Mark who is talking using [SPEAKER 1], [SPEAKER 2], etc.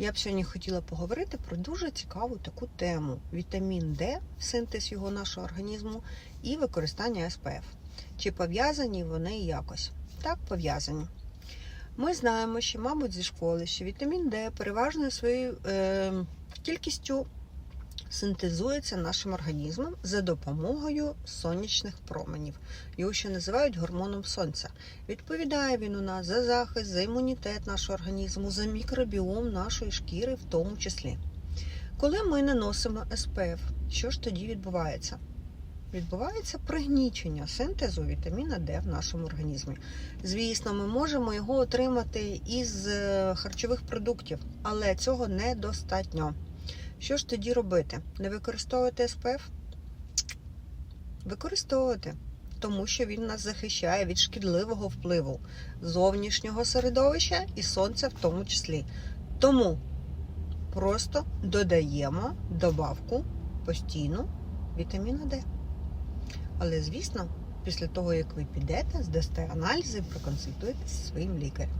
[SPEAKER 1] Я б сьогодні хотіла поговорити про дуже цікаву таку тему: вітамін Д, синтез його нашого організму і використання СПФ. Чи пов'язані вони якось? Так, пов'язані. Ми знаємо, що, мабуть, зі школи, що вітамін Д переважно своєю е, кількістю синтезується нашим організмом за допомогою сонячних променів. Його ще називають гормоном сонця. Відповідає він у нас за захист, за імунітет нашого організму, за мікробіом нашої шкіри, в тому числі. Коли ми наносимо СПФ, що ж тоді відбувається? Відбувається пригнічення синтезу вітаміна Д в нашому організмі. Звісно, ми можемо його отримати із е, харчових продуктів, але цього недостатньо. Що ж тоді робити? Не використовувати СПФ? Використовувати, тому що він нас захищає від шкідливого впливу зовнішнього середовища і сонця в тому числі. Тому просто додаємо добавку постійну вітаміна Д. Але, звісно, після того, як ви підете, здасте аналізи, проконсультуєтеся зі своїм лікарем.